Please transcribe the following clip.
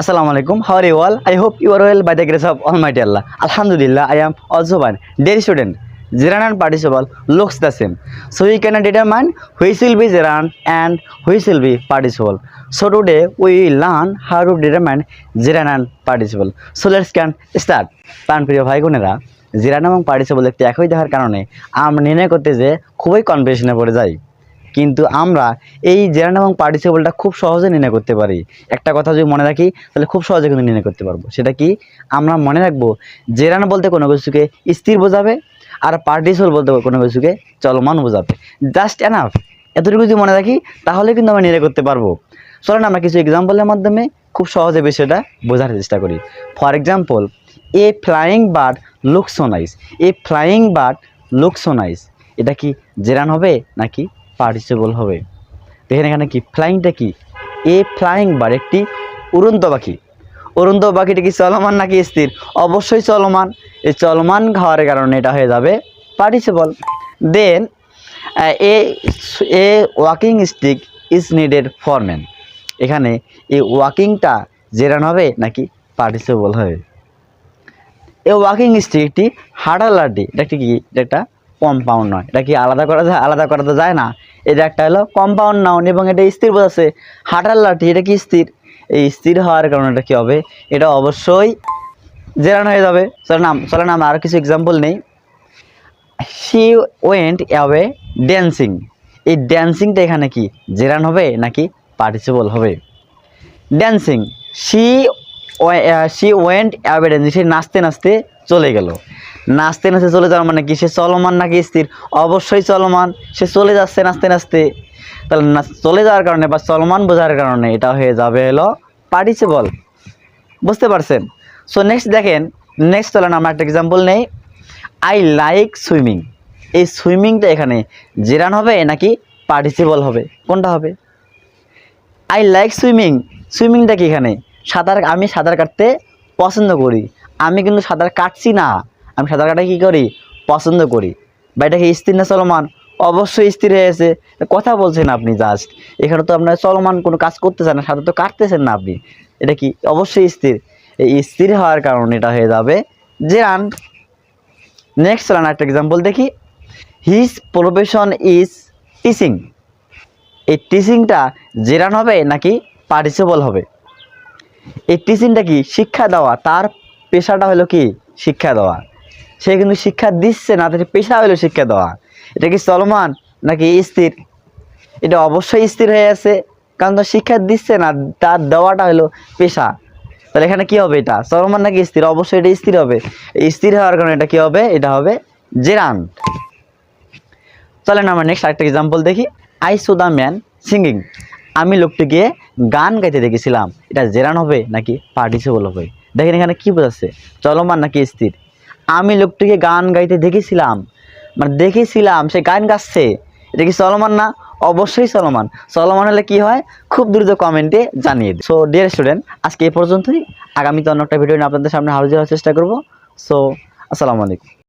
Assalamu alaikum. How are you all? I hope you are well by the grace of Almighty Allah. Alhamdulillah, I am also one. Dear student, gerund and participle looks the same. So we can determine which will be gerund and which will be participle. So today we will learn how to determine gerund and participle. So let's can start. প্রাণপ্রিয় ভাই বোনেরা জিরান এবং participle দেখতে একই দেখার কারণে আমরা নির্ণয় করতে যে খুবই কনফিউশনে পড়ে যাই কিন্তু আমরা এই জেরান এবং পার্টিসিপলটা খুব সহজে নির্ণয় করতে পারি। একটা কথা যদি মনে রাখি, তাহলে খুব সহজে কিন্তু নির্ণয় করতে পারব। সেটা কি? আমরা মনে রাখব জেরান বলতে কোনো কিছুকে স্থির বোঝাবে আর পার্টিসিপল বলতে কোনো কিছুকে চলমান বোঝাবে। জাস্ট এনাফ এতটুকু যদি মনে রাখি, তাহলে কিন্তু আমরা নির্ণয় করতে পারব। চলেন আমরা কিছু এক্সাম্পলের মাধ্যমে খুব সহজে বিষয়টা বোঝার চেষ্টা করি। For example a flying bird look so a flying bird look so এটা কি জেরান হবে নাকি পার্টিসিপল হবে। দেখেন এখানে কি? ফ্লাইংটা কি? এ ফ্লাইং বার্ড একটি উড়ন্ত পাখি। উড়ন্ত পাখিটা কি চলমান নাকি স্থির? অবশ্যই চলমান। এই চলমান হওয়ার কারণে এটা হয়ে যাবে participle then a a walking stick is needed for man এখানে এই ওয়াকিংটা জেরান হবে নাকি পার্টিসিপল হবে? এই ওয়াকিং স্টিকটি হাঁটার লাঠি। এটা একটি কি? এটা একটা কম্পাউন্ড নয়। এটা কি আলাদা করা যায়? আলাদা করা তো যায় না। এটা একটা হলো কম্পাউন্ড নাউন এবং এটা স্থির বোঝাচ্ছে। হাঁটার লাঠি, এটা কি স্থির? এই স্থির হওয়ার কারণে এটা কী হবে? এটা অবশ্যই জেরান হয়ে যাবে। চলে নাম চলে নাম আরও কিছু এক্সাম্পল নেই। শি ওয়েন্ট অ্যাওয়ে ড্যান্সিং এই ড্যান্সিংটা এখানে কি জেরান হবে নাকি পার্টিসিপল হবে? Dancing she she went away dancing সে নাচতে নাচতে চলে গেল। নাচতে নাচতে চলে যাওয়ার মানে কি? সে চলমান নাকি স্থির? অবশ্যই চলমান। সে চলে যাচ্ছে নাচতে নাচতে। তাহলে না চলে যাওয়ার কারণে বা চলমান বোঝার কারণে এটা হয়ে যাবে হলো পার্টিসিপল বুঝতে পারছেন? সো নেক্সট দেখেন নেক্সট চলেন, আমরা একটা এক্সাম্পল নেই। আই লাইক সুইমিং এই সুইমিংটা এখানে জেরান হবে নাকি পার্টিসিপল হবে? কোনটা হবে? আই লাইক সুইমিং সুইমিংটা কি এখানে? সাঁতার আমি সাঁতার কাটতে পছন্দ করি। আমি কিন্তু সাঁতার কাটছি না। আমি সাঁতার কাটা কী করি? পছন্দ করি। বা এটা কি স্থির না চলমান? অবশ্যই স্থির হয়েছে কথা বলছেন আপনি জাস্ট এখানে তো আপনার চলমান কোনো কাজ করতেছেন না, সাঁতার তো কাটতেছেন না আপনি। এটা কি অবশ্যই স্থির? এই স্থির হওয়ার কারণে এটা হয়ে যাবে। জেরান নেক্সট চলেন একটা এক্সাম্পল দেখি। হিজ প্রফেশন ইজ টিচিং এই টিচিংটা জেরান হবে নাকি পার্টিসিপল হবে? এই টিচিংটা কি শিক্ষা দেওয়া? তার পেশাটা হলো কি? শিক্ষা দেওয়া। সে কিন্তু শিক্ষা দিচ্ছে না, তার পেশা হলো শিক্ষা দেওয়া। এটা কি চলমান নাকি স্থির? এটা অবশ্যই স্থির হয়ে আছে, কারণ তো শিক্ষা দিচ্ছে না, তার দেওয়াটা হলো পেশা। তাহলে এখানে কি হবে এটা? চলমান নাকি স্থির? অবশ্যই এটা স্থির হবে। স্থির হওয়ার কারণে এটা কি হবে? এটা হবে জেরান। চলেন আমরা নেক্সট আরেকটা এক্সাম্পল দেখি। আই সু দ্য ম্যান সিঙ্গিং। আমি লোকটিকে গান গাইতে দেখেছিলাম। এটা জেরান হবে নাকি পার্টিসিপল হবে? দেখেন এখানে কি বোঝাচ্ছে? চলমান নাকি স্থির? আমি লোকটিকে গান গাইতে দেখেছিলাম। মানে দেখেছিলাম, সে গান গাচ্ছে। এটা কি চলমান না? অবশ্যই চলমান। চলমান হলে কি হয়? খুব দ্রুত কমেন্টে জানিয়ে দিই সো ডিয়ার স্টুডেন্ট আজকে এ পর্যন্তই। আগামীতে অন্য একটা ভিডিও নিয়ে আপনাদের সামনে হাজির হওয়ার চেষ্টা করব। সো আসসালামু আলাইকুম।